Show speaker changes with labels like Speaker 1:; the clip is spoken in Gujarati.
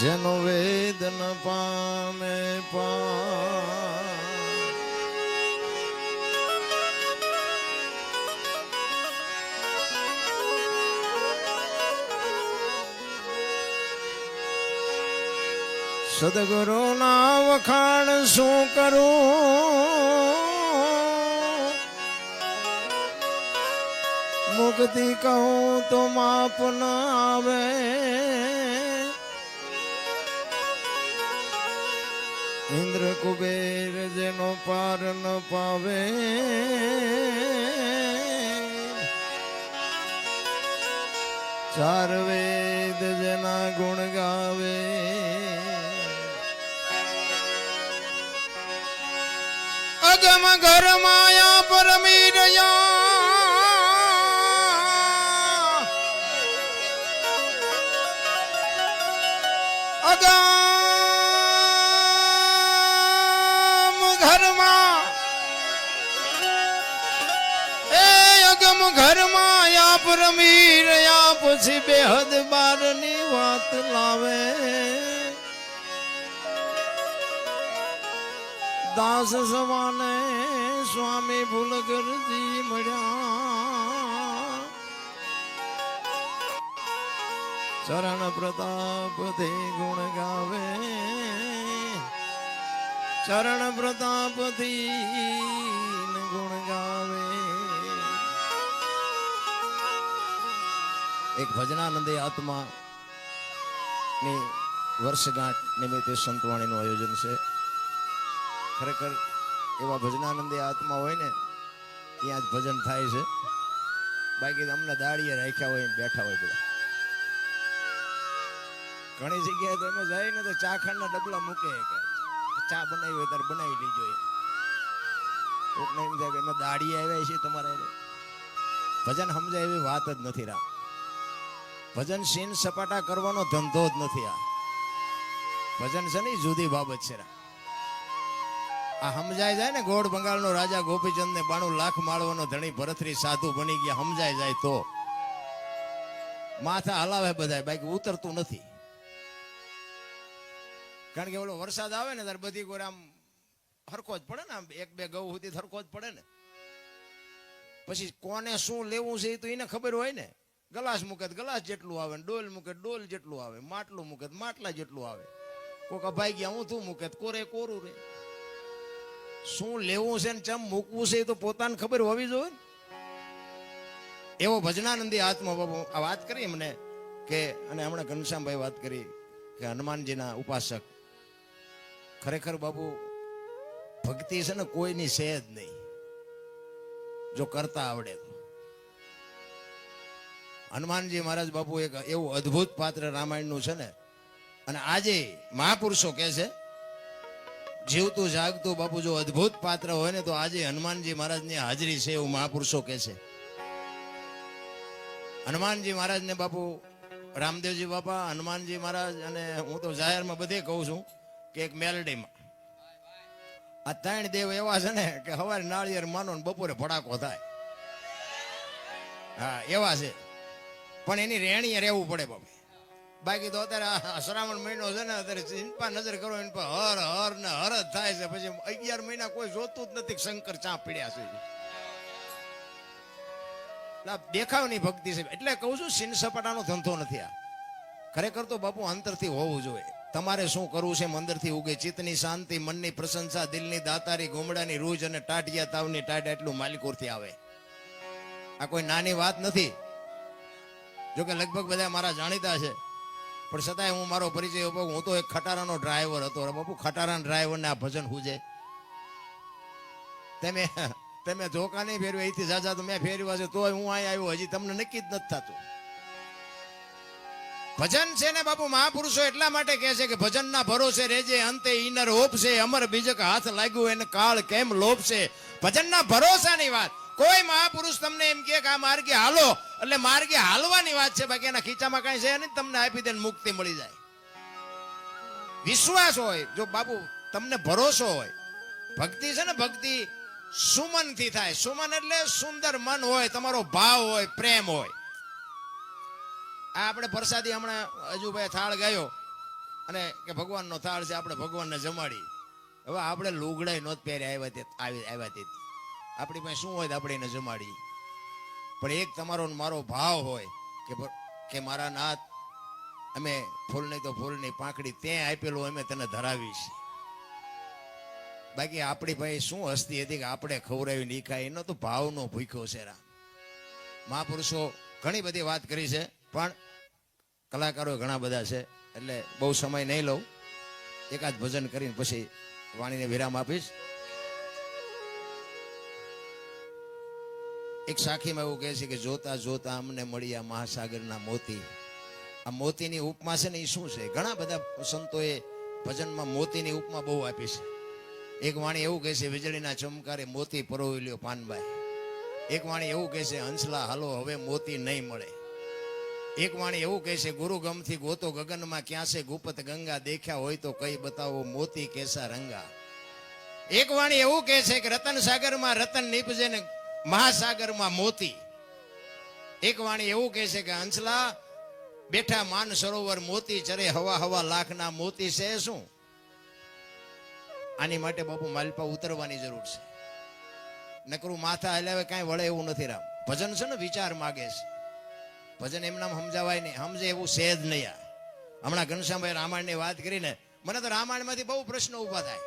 Speaker 1: જેનો વેદ ન પામે. પા સદગુરુ ના વખાણ શું કરું? મુક્તિ કહું તો માપ ન આવે. ઇન્દ્ર કુબેર જેનો પાર ન પાવે. ચાર વેદ જેના ગુણ ગાવે. અગમ ઘર માયા પરમી રહ્યા. અગમ ઘરમાં આપ રમી રહ્યા પછી બેહદ બારની વાત લાવે. દાસ સવાને સ્વામી ભૂલગરજી મળ્યા. ચરણ પ્રતાપથી ગુણ ગાવે. ચરણ પ્રતાપથી ગુણ ગાવે. એક ભજનાનંદે આત્મા ની વર્ષગાંઠ નિમિત્તે સંતવાણીનું આયોજન છે. ખરેખર એવા ભજનાનંદે આત્મા હોય ને, ત્યાં જ ભજન થાય છે. બાકી અમને દાળીએ રાખ્યા હોય બેઠા હોય બધા. ઘણી જગ્યાએ તો અમે જાય ને તો ચા ખાંડના ડબલા મૂકે ચા બનાવી હોય ત્યારે બનાવી લેજો કોકને એમ થાય કે અમે દાડીએ આવ્યા છીએ તમારે ભજન સમજાય એવી વાત જ નથી રામ. ભજન સીન સપાટા કરવાનો ધંધો જ નથી આ. ભજન છે ને જુદી બાબત છે આ સમજાય જાય ને ગોળ બંગાળનો રાજા ગોપીચંદ ને બાણું લાખ માળવાનો ધણી ભરતરી સાધુ બની ગયા, સમજાય જાય તો. માથા હલાવે બધા બાકી ઉતરતું નથી. કારણ કે ઓલો વરસાદ આવે ને ત્યારે બધી કોઈ આમ હરકો જ પડે ને આમ એક બે ગૌ સુધી હરકો જ પડે ને. પછી કોને શું લેવું છે એ તો એને ખબર હોય ને. ગલાસ મૂકે ગલાસ જેટલું આવે ડોલ મૂકે ડોલ જેટલું આવે, માટલું મૂકે માટલા જેટલું આવે. કોક અભાઈ ગયા, હું તું મૂકે? કોરે કોરું રે. શું લેવું છે ને ચમ મૂકવું છે એ તો પોતાને ખબર હોવી જોઈએ એવો ભજનાનંદી આત્મા બાબુ આ વાત કરી મને કે, અને હમણાં ઘનશ્યામભાઈ વાત કરી કે હનુમાનજીના ઉપાસક, ખરેખર બાબુ ભક્તિ છે ને કોઈની છે જ નહીં. જો કરતા આવડે તો. હનુમાનજી મહારાજ બાપુ એક એવું અદ્ભુત પાત્ર રામાયણનું છે ને, અને આજે મહાપુરુષો કહે છે, જીવતું જાગતું બાપુ જો અદ્ભુત પાત્ર હોય ને, તો આજે હનુમાનજી મહારાજની હાજરી છે એવું મહાપુરુષો કહે છે. હનુમાનજી મહારાજને બાપુ, રામદેવજી બાપા, હનુમાનજી મહારાજ અને હું તો જાહેરમાં બધે કહું છું કે એક મેલડીમાં. આ ત્રણ દેવ એવા છે ને કે હવારે નાળિયેર માનો ને બપોરે ભડાકો થાય. હા, એવા છે. પણ એની રેણીએ રહેવું પડે બાપુ બાકી તો અત્યારે શ્રાવણ મહિનો છે ને, અત્યારે ચિંપા નજર કરો, એની પર હર હર ને હર જ થાય છે. પછી અગિયાર મહિના કોઈ જોતું જ નથી શંકર ચા પીડ્યા છે. દેખાવની ભક્તિ છે. એટલે કહું છું, સિન સપાટાનો ધંધો નથી આ. ખરેખર તો બાપુ અંતરથી હોવું જોઈએ. તમારે શું કરવું છે મંદરથી ઉગે. ચિત્તની શાંતિ, મનની પ્રશંસા, દિલની દાતારી, ગોમડાની રૂજ અને ટાટિયા તાવની ટાટ એટલું માલિકોરથી આવે. આ કોઈ નાની વાત નથી. જો કે લગભગ બધા મારા જાણીતા છે. પણ છતાંય હું મારો પરિચય આપો હું તો એક ખટારાનો ડ્રાઈવર હતો. બાપુ, ખટારાના ડ્રાઈવરને આ ભજન હુજે તમે તમે ધોકા નહીં ફેરવે અહીંથી જાજા તો મેં ફેરવ્યા છે તોય હું અહીં આવ્યો. હજી તમને નક્કી જ નથી થતું. ભજન છે ને બાપુ, મહાપુરુષો એટલા માટે કહે છે કે ભજનના ભરોસે રેજે અંતે ઈનર હોપ છે, અમર બીજક હાથ લાગ્યું, એને કાળ કેમ લોભશે? ભજનના ભરોસાની વાત. કોઈ મહાપુરુષ તમને એમ કે આ માર્ગે હાલો, એટલે માર્ગે હાલવાની વાત છે, બાકી એના ખીચામાં કઈ છે નહીં, તમને આપી દે મુક્તિ મળી જાય. વિશ્વાસ હોય, જો બાપુ, તમને ભરોસો હોય, ભક્તિ છે ને, ભક્તિ સુમનથી થાય. સુમન એટલે સુંદર મન હોય, તમારો ભાવ હોય, પ્રેમ હોય. આ આપણે પ્રસાદી હમણાં અજુભાઈ થાળ ગયો, અને કે ભગવાનનો થાળ છે, આપણે ભગવાનને જમાડી. હવે આપણે લુગડાય નોત પહેરી આવ્યા આવી આવ્યા તે આપણી પાસે શું હોય તો આપણે એને જમાડી પણ એક તમારો મારો ભાવ હોય કે કે મારા નાથ અમે ફૂલ નહીં તો ફૂલની પાંખડી ત્યાં આપેલું અમે તને ધરાવીશ બાકી આપણી ભાઈ શું હસ્તી હતી કે આપણે ખવડાવી નહીં ખાય એનો તો ભાવનો ભૂખ્યો છે રા મહાપુરુષો ઘણી બધી વાત કરી છે, પણ કલાકારો ઘણા બધા છે, એટલે બહુ સમય નહીં લઉં. એકાદ ભજન કરીને પછી વાણીને વિરામ આપીશ. એક સાખીમાં એવું કહે છે કે જોતા જોતા અમને મળ્યા મહાસાગરના મોતી. આ મોતીની ઉપમા છે ને એ શું છે? ઘણા બધા સંતોએ ભજનમાં મોતીની ઉપમા બહુ આપી છે. એક વાણી એવું કહે છે, વીજળીના ચમકારે મોતી પરોવી લ્યો પાનબાઈ. એક વાણી એવું કહે છે, હંસલા, હાલો, હવે મોતી નહીં મળે. એક વાણી એવું કહે છે, ગુરુ ગમથી ગોતો ગગનમાં, ક્યાં છે ગુપત ગંગા? દેખ્યા હોય તો કઈ બતાવો મોતી કેસા રંગા. એક વાણી એવું કહે છે કે રતન સાગરમાં રતન નીપજે ને મહાસાગરમાં મોતી. એક વાણી એવું કહે છે કે હંસલા બેઠા માન સરોવર મોતી ચરે, હવા હવા લાખના મોતી છે શું? આની માટે બાપુ માલપા ઉતરવાની જરૂર છે. નકરું માથા હલાવે, કાંઈ વળે એવું નથી રામ. ભજન છે ને, વિચાર માગે છે. ભજન એમનામ સમજાવાય નહીં. સમજે એવું સેજ નહીં આ. હમણાં ઘનશ્યામભાઈ રામાયણની વાત કરીને મને તો રામાયણમાંથી બહુ પ્રશ્નો ઊભા થાય.